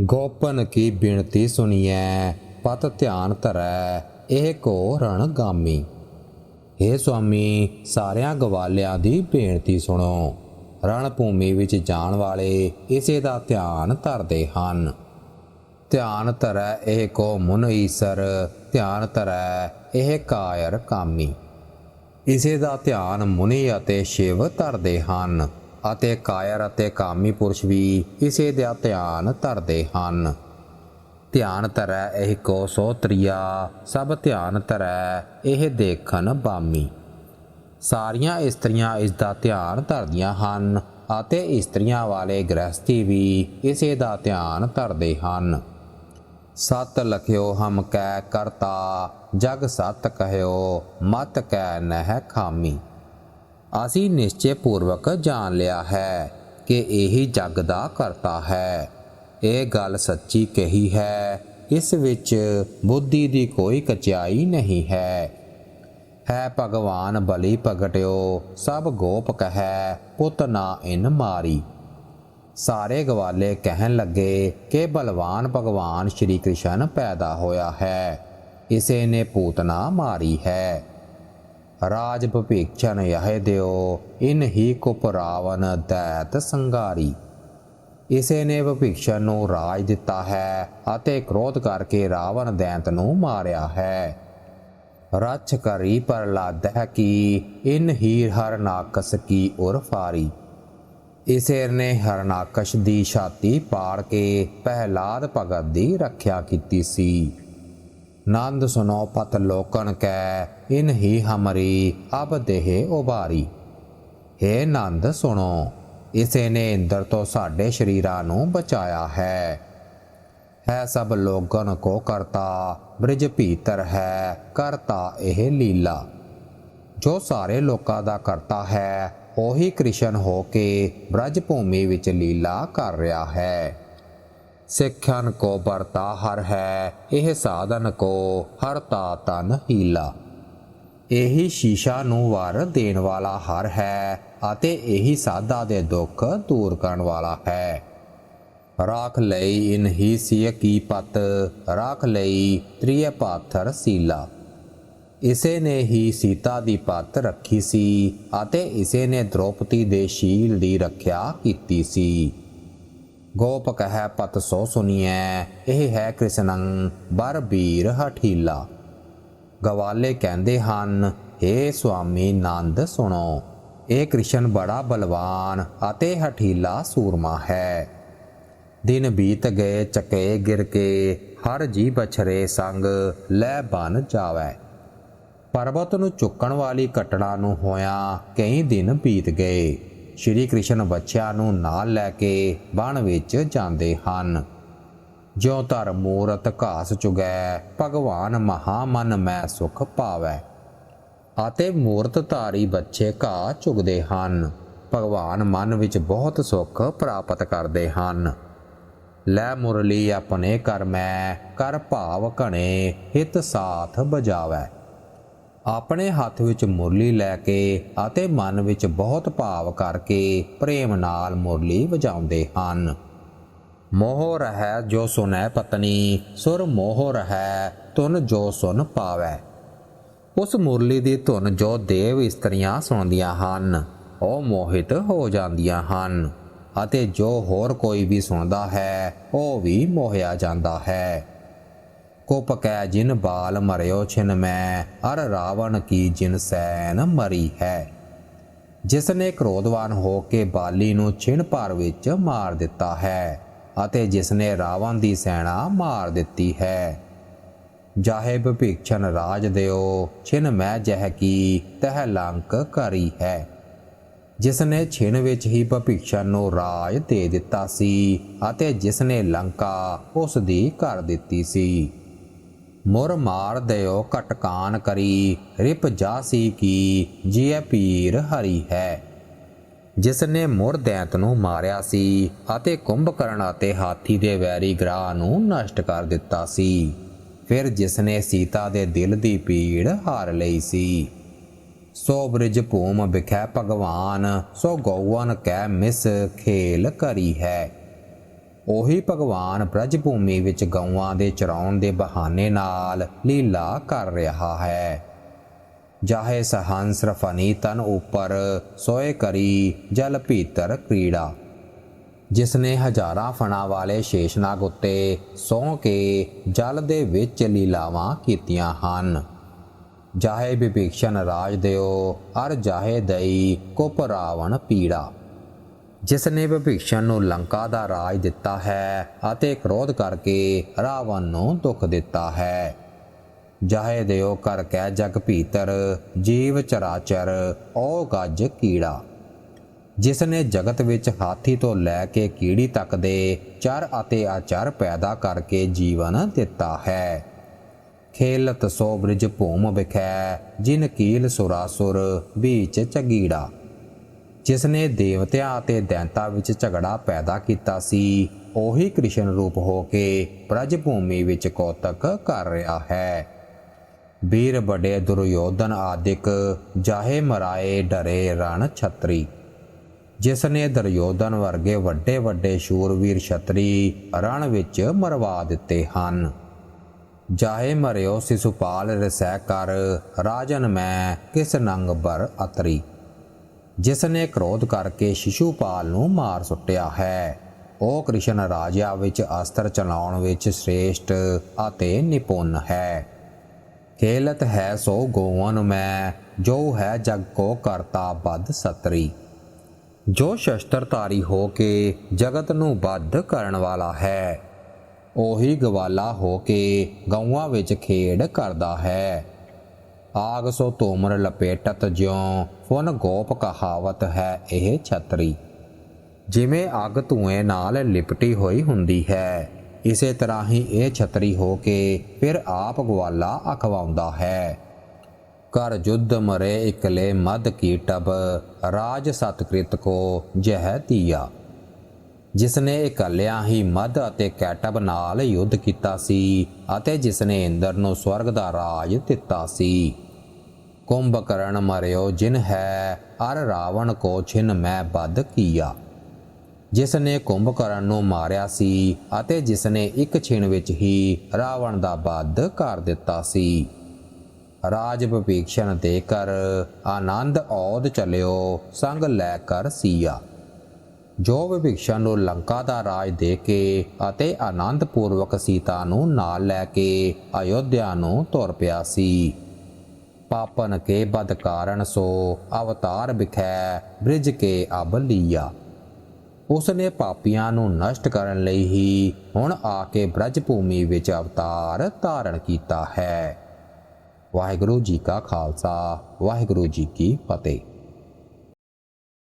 ਗੋਪਨ ਕੀ ਬਿਨਤੀ ਸੁਣੀਐ, ਪਤ ਧਿਆਨ ਧਰੈ, ਇਹ ਕੋ ਰਣਗਾਮੀ। हे ਸੁਆਮੀ, ਸਾਰਿਆਂ ਗਵਾਲਿਆਂ ਦੀ ਬੇਨਤੀ ਸੁਣੋ। ਰਣ ਭੂਮੀ ਵਿੱਚ ਜਾਣ ਵਾਲੇ ਇਸੇ ਦਾ ਧਿਆਨ ਧਰਦੇ ਹਨ। ਧਿਆਨ ਧਰੈ, ਇਹ ਕੋ ਮੁਨ ਈਸਰ, ਧਿਆਨ ਧਰੈ, ਇਹ ਕਾਇਰ ਕਾਮੀ। ਇਸੇ ਦਾ ਧਿਆਨ ਮੁਨੀ ਅਤੇ ਸ਼ਿਵ ਧਰਦੇ ਹਨ। ਅਤੇ ਕਾਇਰ ਅਤੇ ਕਾਮੀ ਪੁਰਸ਼ ਵੀ ਇਸੇ ਦਾ ਧਿਆਨ ਧਰਦੇ ਹਨ। ਧਿਆਨ ਧਰੈ ਇਹ ਕੋ ਸੋ ਤ੍ਰਿਆ, ਸਭ ਧਿਆਨ ਧਰੈ ਇਹ ਦੇਖਣ ਬਾਮੀ। ਸਾਰੀਆਂ ਇਸਤਰੀਆਂ ਇਸ ਦਾ ਧਿਆਨ ਧਰਦੀਆਂ ਹਨ ਅਤੇ ਇਸਤਰੀਆਂ ਵਾਲੇ ਗ੍ਰਸਤੀ ਵੀ ਇਸੇ ਦਾ ਧਿਆਨ ਧਰਦੇ ਹਨ। ਸਤ ਲਖਿਓ ਹਮ ਕੈ ਕਰਤਾ, ਜਗ ਸਤ ਕਹਿਓ, ਮਤ ਕੈ ਨਹਿ ਖਾਮੀ। ਅਸੀਂ ਨਿਸ਼ਚੈ ਪੂਰਵਕ ਜਾਣ ਲਿਆ ਹੈ ਕਿ ਇਹੀ ਜੱਗ ਦਾ ਕਰਤਾ ਹੈ। ਇਹ ਗੱਲ ਸੱਚੀ ਕਹੀ ਹੈ। ਇਸ ਵਿੱਚ ਬੁੱਧੀ ਦੀ ਕੋਈ ਕਚਾਈ ਨਹੀਂ ਹੈ। ਹੈ ਭਗਵਾਨ, ਬਲੀ ਪ੍ਰਗਟਿਓ, ਸਭ ਗੋਪ ਕਹੈ, ਪੁੱਤ ਨਾ ਇਨ ਮਾਰੀ। ਸਾਰੇ ਗਵਾਲੇ ਕਹਿਣ ਲੱਗੇ ਕਿ ਬਲਵਾਨ ਭਗਵਾਨ ਸ਼੍ਰੀ ਕ੍ਰਿਸ਼ਨ ਪੈਦਾ ਹੋਇਆ ਹੈ। ਇਸੇ ਨੇ ਪੂਤਨਾ ਮਾਰੀ ਹੈ। ਰਾਜ ਭਪੇਖਣ ਯਹ ਦਿਓ, ਇਨ ਹੀ ਕੁਪ ਰਾਵਨ ਦੈਤ ਸੰਗਾਰੀ ਇਸੇ ਨੇ ਭਪੇਖਣ ਨੂੰ ਰਾਜ ਦਿੱਤਾ ਹੈ ਅਤੇ ਕ੍ਰੋਧ ਕਰਕੇ ਰਾਵਣ ਦੈਂਤ ਨੂੰ ਮਾਰਿਆ ਹੈ। ਰਛ ਕਰੀ ਪ੍ਰਹਲਾਦ ਕੀ, ਇਨ ਹੀ ਹਰਨਾਕਸ ਕੀ ਉਰ ਫਾਰੀ। ਇਸੇ ਨੇ ਹਰਨਾਕਸ਼ ਦੀ ਛਾਤੀ ਪਾੜ ਕੇ ਪਹਿਲਾਦ ਭਗਤ ਦੀ ਰੱਖਿਆ ਕੀਤੀ ਸੀ। ਨੰਦ ਸੁਨੋ ਪਤ ਲੋਕਨ ਕੈ, ਇਨ ਹੀ ਹਮਰੀ, ਅਬ ਦੇਹ ਉਬਾਰੀ ਹੈ ਨੰਦ ਸੁਣੋ ਇਸੇ ਨੇ ਇੰਦਰ ਤੋਂ ਸਾਡੇ ਸ਼ਰੀਰਾਂ ਨੂੰ ਬਚਾਇਆ ਹੈ। ਹੈ ਸਭ ਲੋਗਨ ਕੋ ਕਰਤਾ, ਬ੍ਰਿਜ ਭੀਤਰ ਹੈ, ਕਰਤਾ ਇਹ ਲੀਲਾ। ਜੋ ਸਾਰੇ ਲੋਕਾਂ ਦਾ ਕਰਤਾ ਹੈ, ਉਹੀ ਕ੍ਰਿਸ਼ਨ ਹੋ ਕੇ ਬ੍ਰਜ ਭੂਮੀ ਵਿੱਚ ਲੀਲਾ ਕਰ ਰਿਹਾ ਹੈ। ਸਿੱਖਿਆਨ ਕੋ ਵਰਤਾ ਹਰ ਹੈ, ਇਹ ਸਾਧਨ ਕੋ ਹਰਤਾ ਤਨ ਹੀਲਾ। ਇਹੀ ਸ਼ੀਸ਼ਾ ਨੂੰ ਵਰ ਦੇਣ ਵਾਲਾ ਹਰ ਹੈ ਅਤੇ ਇਹੀ ਸਾਧਾ ਦੇ ਦੁੱਖ ਦੂਰ ਕਰਨ ਵਾਲਾ ਹੈ। ਰਾਖ ਲਈ ਇਨ ਹੀ ਸਿය ਕੀ ਪਤ, ਰਾਖ ਲਈ ਤ੍ਰਿਯ ਪਾਥਰ ਸੀਲਾ। ਇਸੇ ਨੇ ਹੀ ਸੀਤਾ ਦੀ ਪੱਤ ਰੱਖੀ ਸੀ ਅਤੇ ਇਸੇ ਨੇ ਦ੍ਰੋਪਦੀ ਦੇ ਸ਼ੀਲ ਦੀ ਰੱਖਿਆ ਕੀਤੀ ਸੀ। ਗੋਪ ਕਹੈ ਪਤ ਸੋ ਸੁਨੀਐ ਇਹ ਹੈ ਕ੍ਰਿਸ਼ਨੰ ਬਰ ਬੀਰ ਹਠੀਲਾ ਗਵਾਲੇ ਕਹਿੰਦੇ ਹਨ हे ਸੁਆਮੀ ਨੰਦ ਸੁਣੋ ਇਹ ਕ੍ਰਿਸ਼ਨ ਬੜਾ ਬਲਵਾਨ ਅਤੇ ਹਠੀਲਾ ਸੂਰਮਾ ਹੈ ਦਿਨ ਬੀਤ ਗਏ ਚੱਕੇ ਗਿਰ ਕੇ ਹਰ ਜੀ ਬਛਰੇ ਸੰਗ ਲੈ ਬਨ ਜਾਵੇ ਪਰਬਤ ਨੂੰ ਚੁੱਕਣ ਵਾਲੀ ਘਟਨਾ ਨੂੰ ਹੋਇਆ ਕਈ ਦਿਨ ਬੀਤ ਗਏ ਸ਼੍ਰੀ ਕ੍ਰਿਸ਼ਨ ਬੱਚਿਆਂ ਨੂੰ ਨਾਲ ਲੈ ਕੇ ਬਣ ਵਿੱਚ ਜਾਂਦੇ ਹਨ। ਜਿਉ ਧਰ ਮੂਰਤ ਘਾਸ ਚੁਗੈ, ਭਗਵਾਨ ਮਹਾਮਨ ਮੈਂ ਸੁਖ ਪਾਵੈ। ਅਤੇ ਮੂਰਤ ਧਾਰੀ ਬੱਚੇ ਘਾਹ ਚੁਗਦੇ ਹਨ। ਭਗਵਾਨ ਮਨ ਵਿੱਚ ਬਹੁਤ ਸੁਖ ਪ੍ਰਾਪਤ ਕਰਦੇ ਹਨ। ਲੈ ਮੁਰਲੀ ਆਪਣੇ ਕਰ ਮੈਂ ਕਰ ਭਾਵ ਘਣੇ ਹਿਤ ਸਾਥ ਬਜਾਵੈ। ਆਪਣੇ ਹੱਥ ਵਿੱਚ ਮੁਰਲੀ ਲੈ ਕੇ ਅਤੇ ਮਨ ਵਿੱਚ ਬਹੁਤ ਭਾਵ ਕਰਕੇ ਪ੍ਰੇਮ ਨਾਲ ਮੁਰਲੀ ਵਜਾਉਂਦੇ ਹਨ। ਮੋਹ ਰਹਿ ਜੋ ਸੁਨੈ ਪਤਨੀ, ਸੁਰ ਮੋਹ ਰਹਿ ਤੁਨ ਜੋ ਸੁਨ ਪਾਵੈ। ਉਸ ਮੁਰਲੀ ਦੀ ਧੁਨ ਜੋ ਦੇਵ ਇਸਤਰੀਆਂ ਸੁਣਦੀਆਂ ਹਨ, ਉਹ ਮੋਹਿਤ ਹੋ ਜਾਂਦੀਆਂ ਹਨ ਅਤੇ ਜੋ ਹੋਰ ਕੋਈ ਵੀ ਸੁਣਦਾ ਹੈ, ਉਹ ਵੀ ਮੋਹਿਆ ਜਾਂਦਾ ਹੈ। ਕੁਪ ਕੈ ਜਿਨ ਬਾਲ ਮਰਿਓ ਛਿਨ ਮੈਂ, ਅਰ ਰਾਵਣ ਕੀ ਜਿਨ ਸੈਨ ਮਰੀ ਹੈ। ਜਿਸ ਨੇ ਕ੍ਰੋਧਵਾਨ ਹੋ ਕੇ ਬਾਲੀ ਨੂੰ ਛਿਣ ਭਰ ਵਿੱਚ ਮਾਰ ਦਿੱਤਾ ਹੈ, ਅਤੇ ਜਿਸ ਨੇ ਰਾਵਣ ਦੀ ਸੈਨਾ ਮਾਰ ਦਿੱਤੀ ਹੈ। ਜਾਹੇ ਭਿਕਸ਼ਨ ਰਾਜ ਦਿਓ, ਛਿਨ ਮੈਂ ਜਹ ਕੀ, ਤਹ ਲੰਕ ਕਰੀ ਹੈ। ਜਿਸ ਨੇ ਛਿਣ ਵਿੱਚ ਹੀ ਭਿਕਸ਼ਨ ਨੂੰ ਰਾਜ ਦੇ ਦਿੱਤਾ ਸੀ, ਅਤੇ ਜਿਸ ਨੇ ਲੰਕਾ ਉਸ ਦੀ ਕਰ ਦਿੱਤੀ ਸੀ। ਮੁਰ ਮਾਰ ਦਿਓ ਕਟਕਾਨ ਕਰੀ, ਰਿਪ ਜਾਸੀ ਕੀ ਜੀਐ ਪੀਰ ਹਰੀ ਹੈ। ਜਿਸ ਨੇ ਮੁਰ ਦੈਂਤ ਨੂੰ ਮਾਰਿਆ ਸੀ ਅਤੇ ਕੁੰਭਕਰਨ ਅਤੇ ਹਾਥੀ ਦੇ ਵੈਰੀ ਗ੍ਰਾਹ ਨੂੰ ਨਸ਼ਟ ਕਰ ਦਿੱਤਾ ਸੀ, ਫਿਰ ਜਿਸ ਨੇ ਸੀਤਾ ਦੇ ਦਿਲ ਦੀ ਪੀੜ ਹਾਰ ਲਈ ਸੀ। ਸੋ ਬ੍ਰਿਜ ਭੂਮ ਵਿਖੈ ਭਗਵਾਨ, ਸੋ ਗੌਵਨ ਕੈ ਮਿਸ ਖੇਲ ਕਰੀ ਹੈ। ਉਹੀ ਭਗਵਾਨ ਬ੍ਰਜ ਭੂਮੀ ਵਿੱਚ ਗਊਆਂ ਦੇ ਚਰਾਉਣ ਦੇ ਬਹਾਨੇ ਨਾਲ ਲੀਲਾ ਕਰ ਰਿਹਾ ਹੈ। ਜਾਹੇ ਸਹੰਸ ਰਫਨੀ ਤਨ ਉਪਰ, ਸੋਏ ਕਰੀ ਜਲ ਭੀਤਰ ਕ੍ਰੀੜਾ। ਜਿਸ ਨੇ ਹਜ਼ਾਰਾਂ ਫਣਾ ਵਾਲੇ ਸ਼ੇਸ਼ਨਾਗ ਉੱਤੇ ਸੌਂ ਕੇ ਜਲ ਦੇ ਵਿੱਚ ਲੀਲਾਵਾਂ ਕੀਤੀਆਂ ਹਨ। ਜਾਹੇ ਵਿਭੀਸ਼ਣ ਰਾਜ ਦਿਓ, ਅਰ ਜਾਹੇ ਦਈ, ਕੁਪ ਰਾਵਣ ਪੀੜਾ। ਜਿਸ ਨੇ ਵਿਭੀਸ਼ਣ ਨੂੰ ਲੰਕਾ ਦਾ ਰਾਜ ਦਿੱਤਾ ਹੈ ਅਤੇ ਕ੍ਰੋਧ ਕਰਕੇ ਰਾਵਣ ਨੂੰ ਦੁੱਖ ਦਿੱਤਾ ਹੈ। ਜਾਹੇ ਦਿਓ ਕਰ ਕਹਿ ਜਗ ਭੀਤਰ, ਜੀਵ ਚਰਾਚਰ, ਓ ਗੱਜ ਕੀੜਾ। ਜਿਸ ਨੇ ਜਗਤ ਵਿੱਚ ਹਾਥੀ ਤੋਂ ਲੈ ਕੇ ਕੀੜੀ ਤੱਕ ਦੇ ਚਰ ਅਤੇ ਆਚਰ ਪੈਦਾ ਕਰਕੇ ਜੀਵਨ ਦਿੱਤਾ ਹੈ। ਖੇਲਤ ਸੋ ਬ੍ਰਿਜ ਭੂਮ ਵਿਖੈ, ਜਿਨ ਕੀਲ ਸੁਰਾਸੁਰ, ਬੀਚ ਚਗੀੜਾ ਜਿਸ ਨੇ ਦੇਵਤਿਆਂ ਅਤੇ ਦੈਂਤਾਂ ਵਿੱਚ ਝਗੜਾ ਪੈਦਾ ਕੀਤਾ ਸੀ, ਉਹੀ ਕ੍ਰਿਸ਼ਨ ਰੂਪ ਹੋ ਕੇ ਬ੍ਰਜ ਭੂਮੀ ਵਿੱਚ ਕੌਤਕ ਕਰ ਰਿਹਾ ਹੈ। ਵੀਰ ਬੜੇ ਦੁਰਯੋਧਨ ਆਦਿਕ ਜਾਹੇ ਮਰਾਏ ਡਰੇ ਰਣ ਛਤਰੀ। ਜਿਸ ਨੇ ਦੁਰਯੋਧਨ ਵਰਗੇ ਵੱਡੇ ਵੱਡੇ ਸ਼ੂਰਵੀਰ ਛਤਰੀ ਰਣ ਵਿੱਚ ਮਰਵਾ ਦਿੱਤੇ ਹਨ। ਜਾਹੇ ਮਰਿਓ ਸਿਸੁਪਾਲ ਰਸੈ ਕਰ, ਰਾਜਨ ਮੈਂ ਕਿਸ ਨੰਗ ਬਰ ਅਤਰੀ। ਜਿਸ ਨੇ ਕ੍ਰੋਧ ਕਰਕੇ ਸ਼ਿਸ਼ੂਪਾਲ ਨੂੰ ਮਾਰ ਸੁੱਟਿਆ ਹੈ। ਉਹ ਕ੍ਰਿਸ਼ਨ ਰਾਜਿਆ ਵਿੱਚ ਅਸਤਰ ਚਲਾਉਣ ਵਿੱਚ ਸ਼੍ਰੇਸ਼ਟ ਅਤੇ ਨਿਪੁੰਨ ਹੈ। ਖੇਲਤ ਹੈ ਸੋ ਗੋਵਨ ਮੈਂ, ਜੋ ਹੈ ਜਗ ਕੋ ਕਰਤਾ ਬਦ ਸਤਰੀ। ਜੋ ਸ਼ਸਤਰਧਾਰੀ ਹੋ ਕੇ ਜਗਤ ਨੂੰ ਬੱਧ ਕਰਨ ਵਾਲਾ ਹੈ, ਉਹੀ ਗਵਾਲਾ ਹੋ ਕੇ ਗਊਆਂ ਵਿੱਚ ਖੇਡ ਕਰਦਾ ਹੈ। ਆਗ ਸੋ ਤੋਮਰ ਲਪੇਟਤ ਜਿਉ, ਫੁਨ ਗੋਪ ਕਹਾਵਤ ਹੈ ਇਹ ਛਤਰੀ। ਜਿਵੇਂ ਅੱਗ ਧੂਏ ਨਾਲ ਲਿਪਟੀ ਹੋਈ ਹੁੰਦੀ ਹੈ, ਇਸੇ ਤਰ੍ਹਾਂ ਹੀ ਇਹ ਛਤਰੀ ਹੋ ਕੇ ਫਿਰ ਆਪ ਗਵਾਲਾ ਅਖਵਾਉਂਦਾ ਹੈ। ਕਰ ਜੁਧ ਮਰੇ ਇਕਲੇ ਮਦ ਕੀ ਟਬ ਰਾਜ ਸਤਕ੍ਰਿਤ ਕੋ ਜਹ ਤੀਆ ਜਿਸ ਨੇ ਇਕੱਲਿਆਂ ਹੀ ਮਦ ਅਤੇ ਕੈਟਬ ਨਾਲ ਯੁੱਧ ਕੀਤਾ ਸੀ ਅਤੇ ਜਿਸ ਨੇ ਇੰਦਰ ਨੂੰ ਸਵਰਗ ਦਾ ਰਾਜ ਦਿੱਤਾ ਸੀ। ਕੁੰਭਕਰਨ ਮਰਿਓ, ਜਿਨ ਹੈ, ਅਰ ਰਾਵਣ ਕੋ ਛਿਨ ਮੈਂ ਬਦ ਕੀਆ। ਜਿਸ ਨੇ ਕੁੰਭਕਰਨ ਨੂੰ ਮਾਰਿਆ ਸੀ ਅਤੇ ਜਿਸ ਨੇ ਇੱਕ ਛਿਣ ਵਿੱਚ ਹੀ ਰਾਵਣ ਦਾ ਬੱਧ ਕਰ ਦਿੱਤਾ ਸੀ। ਰਾਜ ਵਿਭੀਸ਼ਣ ਦੇ ਕਰ ਆਨੰਦ ਔਦ ਚਲਿਓ, ਸੰਗ ਲੈ ਕਰ ਸੀਆ। ਜੋ ਵਿਭੀਸ਼ਣ ਨੂੰ ਲੰਕਾ ਦਾ ਰਾਜ ਦੇ ਕੇ ਅਤੇ ਆਨੰਦ ਪੂਰਵਕ ਸੀਤਾ ਨੂੰ ਨਾਲ ਲੈ ਕੇ ਅਯੋਧਿਆ ਨੂੰ ਤੁਰ ਪਿਆ ਸੀ। ਪਾਪਨ ਕੇ ਬਦ ਕਾਰਨ ਸੋ ਅਵਤਾਰ ਬਿਖੈ ਬ੍ਰਿਜ ਕੇ ਅਬ ਲੀਆ। ਉਸ ਨੇ ਪਾਪੀਆਂ ਨੂੰ ਨਸ਼ਟ ਕਰਨ ਲਈ ਹੀ ਹੁਣ ਆ ਕੇ ਬ੍ਰਜ ਭੂਮੀ ਵਿੱਚ ਅਵਤਾਰ ਧਾਰਨ ਕੀਤਾ ਹੈ। ਵਾਹਿਗੁਰੂ ਜੀ ਕਾ ਖਾਲਸਾ, ਵਾਹਿਗੁਰੂ ਜੀ ਕੀ ਫਤਿਹ।